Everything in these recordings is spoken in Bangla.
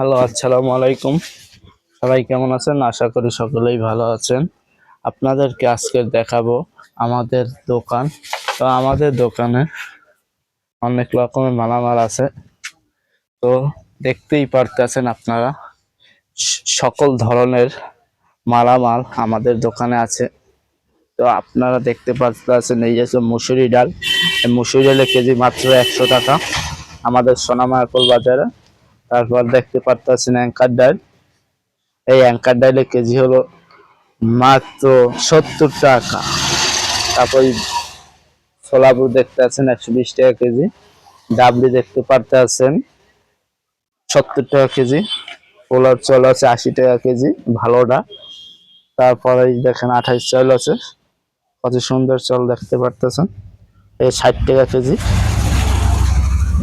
হ্যালো, আসসালামু আলাইকুম। সবাই কেমন আছেন? আশা করি সকলেই ভালো আছেন। আপনাদেরকে আজকে দেখাবো আমাদের দোকান। তো আমাদের দোকানে অনেক রকমের মালামাল আছে। তো দেখতেই পারতেছেন আপনারা সকল ধরনের মালামাল আমাদের দোকানে আছে। তো আপনারা দেখতে পাচ্ছেন এই যে মুসুরি ডাল। মুসুরি ডালের কেজি মাত্র একশো টাকা। আমাদের সোনামায়াপুর বাজারে তারপর দেখতে পারতেছেন অ্যাঙ্কার ডাল এই অ্যাঙ্কার ডালের কেজি হলো মাত্র সত্তর টাকা। তারপর সোলাপুর দেখতে আছেন একশো বিশ টাকা কেজি। ডাবলি দেখতে পারতে আছেন সত্তর টাকা কেজি। পোলার চল আছে আশি টাকা কেজি, ভালোটা। তারপরে দেখেন আঠাইশ চাল আছে। কত সুন্দর চাল দেখতে পারতেছেন। এই ষাট টাকা কেজি।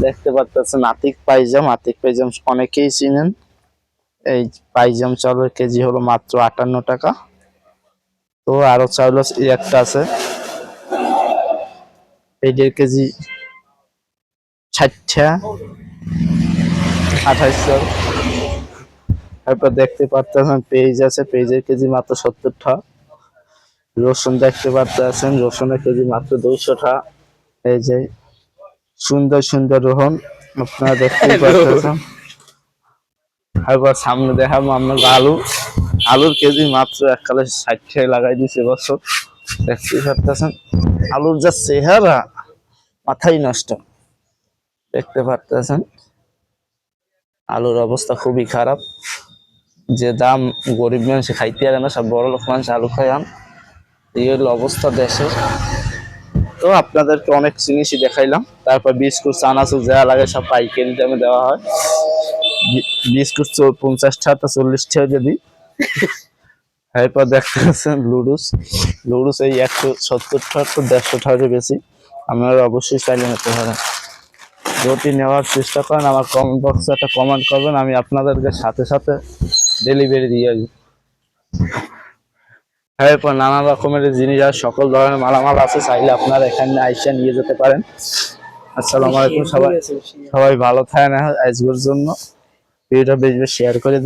দেখতে পারতেছেন, আতিক পাইজাম। আতিক পাইজাম অনেকেই চিনেন। এই পাইজাম চাউলের কেজি হলো মাত্র আটান্ন টাকা। তো আরও চাউল একটা আছে। এই দেড় কেজি ষাটটা আঠাইশ তারপর দেখতে পারতেছেন, পেঁয়াজ আছে, পেঁয়াজের কেজি মাত্র সত্তর টাকা রসুন দেখতে পারতেছেন, রসুনের কেজি মাত্র দুইশো টাকা এই যে সুন্দর সুন্দর রোহন আপনারা দেখতেই পাচ্ছেন। তারপর সামনে দেখাবো আমরা আলু। আলুর কেজি মাত্র এককালে ষাট টাকা লাগাই দিয়েছে বছর। দেখতেই পারতেছেন আলুর যা চেহারা মাথাই নষ্ট। দেখতে পারতেছেন আলুর অবস্থা খুবই খারাপ। যে দাম গরিব মানুষ খাইতে পারে না সব বড় লোক মানুষ আলু খাই আন এই হলো অবস্থা দেশের। তো আপনাদেরকে অনেক জিনিসই দেখাইলাম। তারপর বিস্কুট, চানাচুর যা লাগে সব পাইকারি দামে দেওয়া হয়। বিস্কুট চো- পঞ্চাশ টাকা চল্লিশ টাকা যদি। এরপর দেখতে পাচ্ছেন লুডুস। লুডুস এই একশো সত্তর টাকা তো দেড়শো টাকার বেশি। আপনারা অবশ্যই চাইলে নিতে পারেন। যদি নেওয়ার চেষ্টা করেন। আমার কমেন্ট বক্সে একটা কমেন্ট করবেন। আমি আপনাদেরকে সাথে সাথে ডেলিভারি দিয়ে আসব। এরপর নানা রকমের জিনিস আর সকল ধরনের মালামাল আছে চাইলে আপনারা এখানে আইসা নিয়ে যেতে পারেন। আসসালামু আলাইকুম সবাই। সবাই ভালো থাকেন আজকের জন্য। ভিডিওটা বেশ বেশ শেয়ার করে দিয়ে